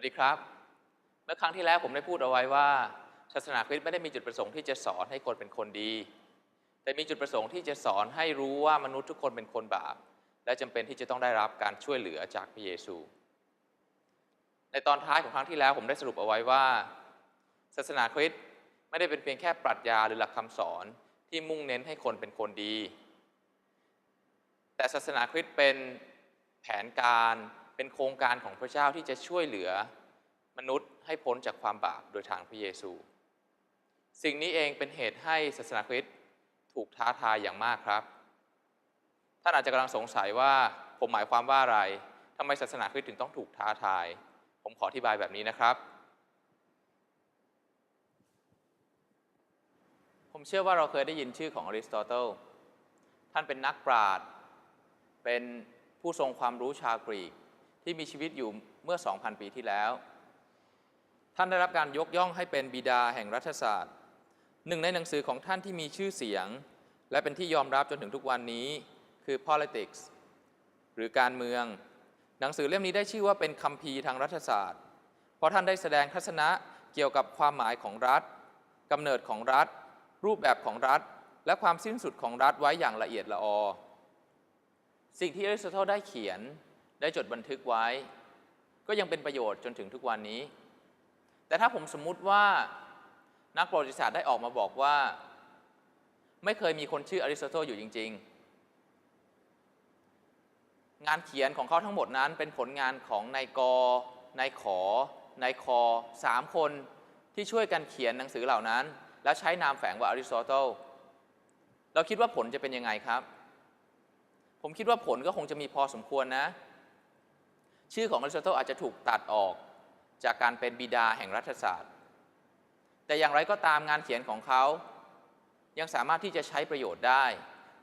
วัสดีครับ เมื่อครั้งที่แล้วผมได้พูดเอาไว้ว่าศาสนาคริสต์ไม่ได้มีจุดประสงค์ที่จะสอนให้คนเป็นคนดี แต่มีจุดประสงค์ที่จะสอนให้รู้ว่ามนุษย์ทุกคนเป็นคนบาป และจำเป็นที่จะต้องได้รับการช่วยเหลือจากพระเยซู ในตอนท้ายของครั้งที่แล้วผมได้สรุปเอาไว้ว่า ศาสนาคริสต์ไม่ได้เป็นเพียงแค่ปรัชญาหรือหลักคำสอนที่มุ่งเน้นให้คนเป็นคนดี แต่ศาสนาคริสต์เป็นแผนการ เป็นโครงการของพระเจ้าที่จะช่วยเหลือมนุษย์ให้พ้นจากความบาปโดยทางพระเยซู สิ่งนี้เองเป็นเหตุให้ศาสนาคริสต์ถูกท้าทายอย่างมากครับ ท่านอาจจะกำลังสงสัยว่าผมหมายความว่าอะไรทำไมศาสนาคริสต์ถึงต้องถูกท้าทาย ผมขออธิบายแบบนี้นะครับ ผมเชื่อว่าเราเคยได้ยินชื่อของอริสโตเติล ท่านเป็นนักปราชญ์ เป็นผู้ทรงความรู้ชาวกรีก ที่มีชีวิตอยู่เมื่อ 2,000 ปีที่แล้ว ท่านได้รับการยกย่องให้เป็นบิดาแห่งรัฐศาสตร์ หนึ่งในหนังสือของท่านที่มีชื่อเสียง และเป็นที่ยอมรับจนถึงทุกวันนี้ คือ politics หรือการเมือง หนังสือเล่มนี้ได้ชื่อว่าเป็นคัมภีร์ทางรัฐศาสตร์ เพราะท่านได้แสดงทัศนะเกี่ยวกับความหมายของรัฐกำเนิดของรัฐ รูปแบบของรัฐ และความสิ้นสุดของรัฐไว้อย่างละเอียดละออสิ่งที่อริสโตเติลได้เขียน ได้จดบันทึกไว้ ก็ยังเป็นประโยชน์จนถึงทุกวันนี้ แต่ถ้าผมสมมุติว่านักประวัติศาสตร์ได้ออกมาบอกว่า ไม่เคยมีคนชื่ออริสโตเติลอยู่จริง ๆ งานเขียนของเขาทั้งหมดนั้นเป็นผลงานของนายกนายขอนายคอสามคนที่ช่วยกันเขียนหนังสือเหล่านั้น แล้วใช้นามแฝงว่าอริสโตเติลเราคิดว่าผลจะเป็นยังไงครับ ผมคิดว่าผลก็คงจะมีพอสมควรนะ ชื่อของอริสโตเติลอาจจะถูกตัดออกจากการเป็นบิดาแห่งรัฐศาสตร์ แต่อย่างไรก็ตามงานเขียนของเขายังสามารถที่จะใช้ประโยชน์ได้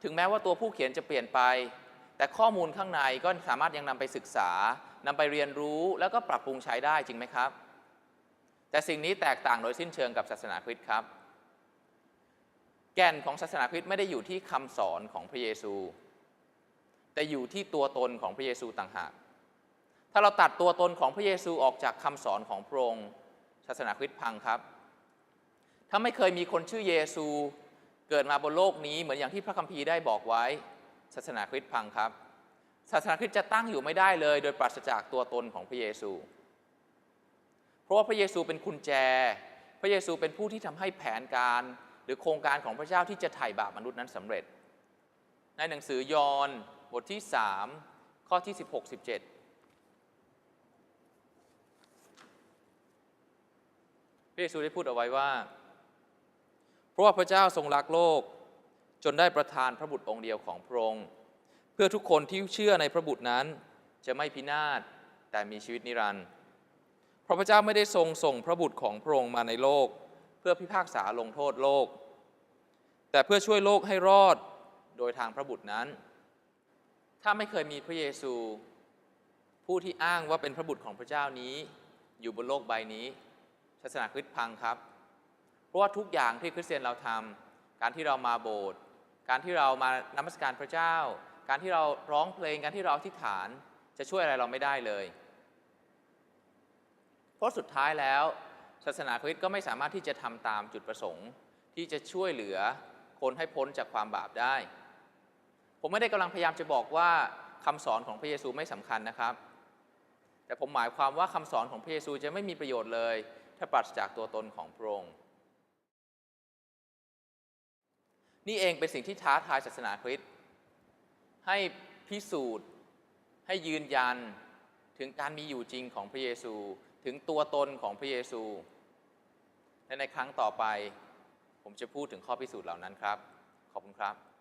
ถึงแม้ว่าตัวผู้เขียนจะเปลี่ยนไป แต่ข้อมูลข้างในก็สามารถยังนำไปศึกษานำไปเรียนรู้แล้วก็ปรับปรุงใช้ได้จริงไหมครับ แต่สิ่งนี้แตกต่างโดยสิ้นเชิงกับศาสนาคริสต์ครับ แก่นของศาสนาคริสต์ไม่ได้อยู่ที่คำสอนของพระเยซู แต่อยู่ที่ตัวตนของพระเยซูต่างหาก ถ้าเราตัดตัวตนของพระเยซูออกจากคำสอนของพระองค์ศาสนาคริสต์พังครับ ถ้าไม่เคยมีคนชื่อเยซูเกิดมาบนโลกนี้เหมือนอย่างที่พระคัมภีร์ได้บอกไว้ ศาสนาคริสต์พังครับ ศาสนาคริสต์จะตั้งอยู่ไม่ได้เลย โดยปราศจากตัวตนของพระเยซู เพราะว่าพระเยซูเป็นกุญแจ พระเยซูเป็นผู้ที่ทำให้แผนการหรือโครงการของพระเจ้าที่จะไถ่บาปมนุษย์นั้นสำเร็จ ในหนังสือยอห์นบทที่ 3 ข้อที่ 16 17 พระเยซูได้พูดเอาไว้ว่า เพราะว่าพระเจ้าทรงรักโลก จนได้ประทานพระบุตรองค์เดียวของพระองค์ เพื่อทุกคนที่เชื่อในพระบุตรนั้นจะไม่พินาศแต่มีชีวิตนิรันดร์เพราะพระเจ้าไม่ได้ทรงส่งพระบุตรของพระองค์มาในโลก เพื่อพิพากษาลงโทษโลก แต่เพื่อช่วยโลกให้รอดโดยทางพระบุตรนั้น ถ้าไม่เคยมีพระเยซู ผู้ที่อ้างว่าเป็นพระบุตรของพระเจ้านี้ อยู่บนโลกใบนี้ ศาสนาคริสต์พังครับ เพราะว่าทุกอย่างที่คริสเตียนเราทำการที่เรามาโบสถ์การที่เรามานมัสการพระเจ้า การที่เราร้องเพลงการที่เราอธิษฐานจะช่วยอะไรเราไม่ได้เลย เพราะสุดท้ายแล้ว ศาสนาคริสต์ก็ไม่สามารถที่จะทำตามจุดประสงค์ ที่จะช่วยเหลือคนให้พ้นจากความบาปได้ ผมไม่ได้กำลังพยายามจะบอกว่าคำสอนของพระเยซูไม่สำคัญนะครับ แต่ผมหมายความว่าคำสอนของพระเยซูจะไม่มีประโยชน์เลย ถ้าปราศจากตัวตนของพระองค์นี่เองเป็นสิ่งที่ท้าทายศาสนาคริสต์ให้พิสูจน์ให้ยืนยันถึงการมีอยู่จริงของพระเยซูถึงตัวตนของพระเยซู และในครั้งต่อไป ผมจะพูดถึงข้อพิสูจน์เหล่านั้นครับ ขอบคุณครับ